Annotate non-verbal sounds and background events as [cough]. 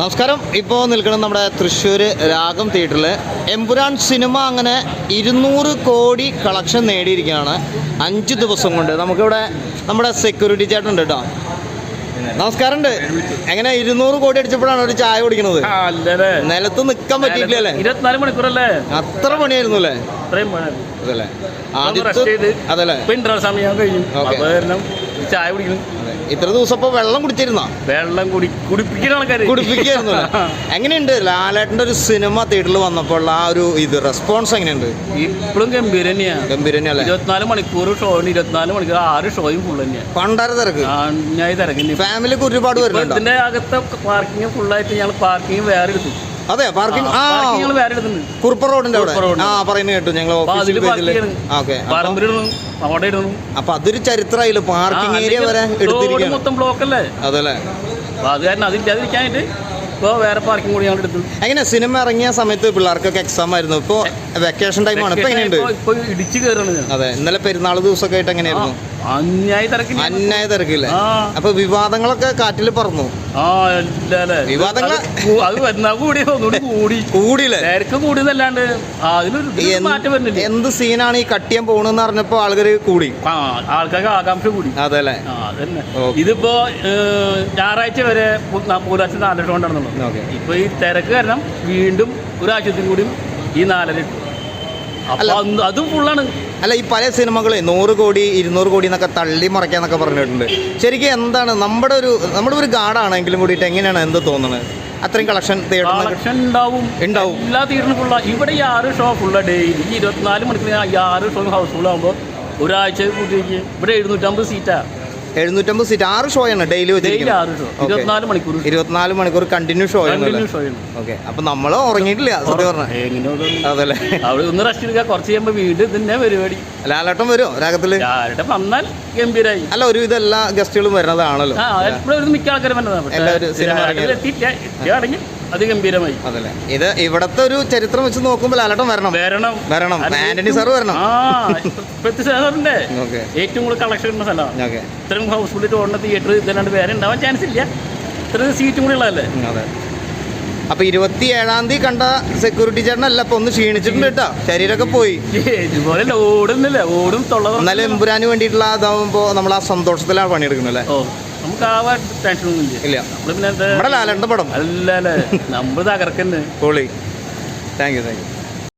നമസ്കാരം. ഇപ്പോൾ നിൽക്കുന്നത് നമ്മുടെ തൃശ്ശൂർ രാഗം തിയേറ്ററിൽ എമ്പുരാൻ സിനിമ അങ്ങനെ ഇരുന്നൂറ് കോടി കളക്ഷൻ നേടിയിരിക്കുകയാണ്. അഞ്ച് ദിവസം കൊണ്ട്. നമുക്കിവിടെ നമ്മുടെ സെക്യൂരിറ്റി ചേട്ടൻ ഉണ്ട് കേട്ടോ. നമസ്കാരം ഉണ്ട് എങ്ങനെ ഇരുന്നൂറ് കോടി അടിച്ചപ്പോഴാണ് ഒരു ചായ കുടിക്കുന്നത്? നിലത്ത് നിൽക്കാൻ പറ്റിയിട്ടില്ലല്ലേ? ഇരുപത്തിനാല് മണിക്കൂറല്ലേ? അത്ര പണിയായിരുന്നു അല്ലേ? ഇത്രയും പണി. അതല്ലേ? ഒന്ന് rest ആദ്യത്തെ ചെയ്ത് അതല്ലേ? ഇപ്പൊ ഇന്റർവൽ സമയം കഴിഞ്ഞു. Okay. കാരണം ചായ കുടിക്കുന്നു. ഇത്ര ദിവസം വെള്ളം കുടിച്ചിരുന്ന? വെള്ളം കുടി കുടിപ്പിക്കുന്ന ആൾക്കാര്. കുടിപ്പിക്കായിരുന്നു [laughs] എങ്ങനെയുണ്ട്? ലാലേട്ടന്റെ ഒരു സിനിമ തിയേറ്ററിൽ വന്നപ്പോൾ ആ ഒരു ഇത് റെസ്പോൺസ് എങ്ങനെയുണ്ട്? ഇപ്പോഴും ഗംഭീര തന്നെയാണ് ഗംഭീര ഇരുപത്തിനാല് മണിക്കൂർ ഷോ ഇരുപത്തിനാല് മണിക്കൂർ ആറ് ഷോയും ഫുൾ തന്നെയാ. പണ്ടാര തിരക്ക്. ഞാൻ ഫാമിലിക്ക് ഒരുപാട് വരുന്നുണ്ട്? ഇതിന്റെ അകത്തെ പാർക്കിംഗ് ഫുള്ളായിട്ട് ഞങ്ങൾ പാർക്കിംഗ് വേറെ എടുത്തു. അതെ പാർക്കിംഗ് ആ കുറുപ്പ റോഡിന്റെ അവിടെ. ആ പറയുന്നത് കേട്ടു ഞങ്ങൾ അപ്പൊ അതൊരു ചരിത്രമായില്ല? പാർക്കിംഗ് ഏരിയ വരെ എടുത്തിരിക്കുകയാണ്. മൊത്തം ബ്ലോക്ക് അല്ലേ? അതല്ലേ. അപ്പൊ അത് കാരണം അതില്ലാതിരിക്കാനായിട്ട് ഇപ്പോൾ വേറെ പാർക്കിംഗ് കൂടി ഞങ്ങൾ എടുത്തു. എങ്ങനെ സിനിമ ഇറങ്ങിയ സമയത്ത് പിള്ളേർക്കൊക്കെ എക്സാം ആയിരുന്നു. ഇപ്പൊ വെക്കേഷൻ ടൈമാണ് ഇപ്പൊ എങ്ങനെയുണ്ട്? ഇടിച്ചു കയറുന്നത് അതെ ഇന്നലെ പെരുന്നാൾ ദിവസമൊക്കെ ആയിട്ട് എങ്ങനെയായിരുന്നു? അന്യായ തിരക്കില്ല? അപ്പൊ വിവാദങ്ങളൊക്കെ കാറ്റിൽ പറന്നു. ആ വിവാദങ്ങൾ? അത് വന്നാ കൂടി കൂടി. കൂടിയില്ലേ? തിരക്ക് കൂടിയെന്നല്ലാണ്ട് ആ, എന്ത്- മാറ്റം വരുന്നില്ല. എന്ത് സീനാണ് ഈ കട്ടിയാൻ പോണെന്ന് പറഞ്ഞപ്പോ ആൾക്കാർ കൂടി? ആൾക്കാർക്ക് ആകാംക്ഷ കൂടി. അതല്ലേ? ഇതിപ്പോ ഞായറാഴ്ച വരെ പുലർച്ചെ നാലര ഓക്കെ. ഇപ്പൊ ഈ തിരക്ക് കാരണം വീണ്ടും ഒരാഴ്ചത്തിൽ കൂടി ഈ നാലര അപ്പൊ അതും ഫുള്ളാണ് അല്ല ഈ പല സിനിമകളെ നൂറ് കോടി ഇരുന്നൂറ് കോടി എന്നൊക്കെ തള്ളി മറയ്ക്കാന്നൊക്കെ പറഞ്ഞിട്ടുണ്ട്. ശരിക്കും എന്താണ് നമ്മുടെ ഒരു നമ്മുടെ ഒരു ഗാർഡാണെങ്കിലും കൂടിയിട്ട് എങ്ങനെയാണ് എന്ത് തോന്നുന്നത്? അത്രയും കളക്ഷൻ കളക്ഷൻ ഉണ്ടാവും. ഉണ്ടാവും. എല്ലാ തിയേറ്ററിനും ഫുള്ള ഇവിടെ ഈ ആറ് ഷോ ഫുള്ള ഡെയിലി ഇരുപത്തിനാല് മണിക്കൂർ ഈ ആറ് ഷോ ഹൗസ് ഫുൾ ആകുമ്പോൾ ഒരാഴ്ച കൂട്ടിയേക്ക് ഇവിടെ എഴുന്നൂറ്റമ്പത് സീറ്റാ എഴുന്നൂറ്റമ്പത് സീറ്റ് ആറ് ഷോ ആണ് ഡെയിലി. ഇരുപത്തിനാല് മണിക്കൂർ. ഇരുപത്തിനാല് മണിക്കൂർ കണ്ടിന്യൂ ഷോ ഓക്കെ അപ്പൊ നമ്മൾ ഉറങ്ങിയിട്ടില്ല സത്യം പറഞ്ഞ. അതല്ലേ. ഒന്ന് റെസ്റ്റ് എടുക്കുക കുറച്ച് വീട് പരിപാടി. ലാലേട്ടൻ വരുമോ രാഗത്തിൽ? വന്നാൽ ഗംഭീരായി. അല്ല ഒരു ഇതെല്ലാ ഗസ്റ്റുകളും വരുന്നതാണല്ലോ. മിക്ക ആൾക്കാരും എല്ലാവരും സിനിമ ഇറങ്ങിയത്. എത്തിയില്ല എത്തിയാണെങ്കിൽ അത് ഗംഭീരമായി അതല്ലേ? ഇത് ഇവിടത്തെ ഒരു ചരിത്രം വെച്ച് നോക്കുമ്പോൾ അലട്ടം വരണം. വരണം. വരണം. ആന്റണി സാർ വരണം. ആ സാറിന്റെ. ഏറ്റവും കൂടുതൽ കളക്ഷൻ ഉള്ള സ്ഥലമാണ്. ഇത്രയും ഹൗസ്ഫുള്ളിൽ ഓടുന്ന തിയേറ്റർ ഇതല്ലാണ്ട് വേറെ ഉണ്ടാവാൻ ചാൻസ് ഇല്ല. ഇത്രയും സീറ്റും കൂടി ഉള്ളതല്ലേ? അതെ. അപ്പൊ ഇരുപത്തി ഏഴാം തീയതി കണ്ട സെക്യൂരിറ്റി ചേട്ടനല്ല ഇപ്പൊ ഒന്ന് ക്ഷീണിച്ചിട്ടുണ്ട് കേട്ടോ. ശരീരമൊക്കെ പോയി. ഓടുന്നില്ല ഓടും എന്നാലും എമ്പുരാന് വേണ്ടിയിട്ടുള്ള അതാവുമ്പോ നമ്മൾ ആ സന്തോഷത്തിലാണ് പണിയെടുക്കുന്നത് അല്ലേ? നമുക്ക് ആ ടെൻഷനൊന്നും ഇല്ല. ഇല്ല. നമ്മൾ പിന്നെ എന്താ നമ്മുടെ ലാലണ്ട പടം. അല്ല അല്ലേ നമ്മൾ തകർക്കന്നെ. പൊളി. Thank you thank you